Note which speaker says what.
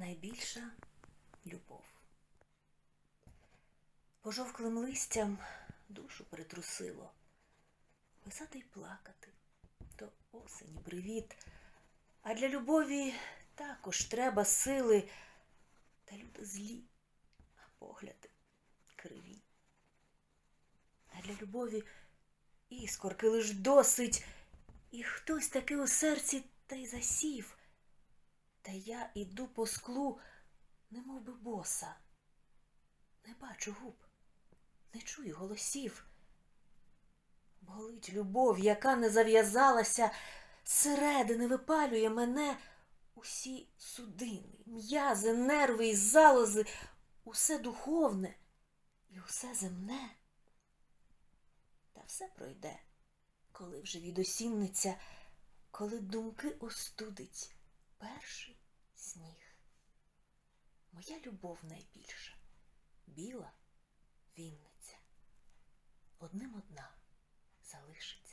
Speaker 1: найбільша любов. Пожовклим листям душу притрусило. Писати й плакати то осені привіт. А для любові також треба сили. Та люди злі, а погляди криві. А для любові іскорки лиш досить, і хтось таки у серці та й засів. Та я іду по склу, немов би боса. Не бачу губ, не чую голосів. Болить любов, яка не зав'язалася, зсередини випалює мене усі судини, м'язи, нерви і залози, усе духовне і усе земне. Та все пройде, коли вже відосінниця, коли думки остудить перший сніг. Моя любов найбільша, біла вінниця. Одним одна залишиться.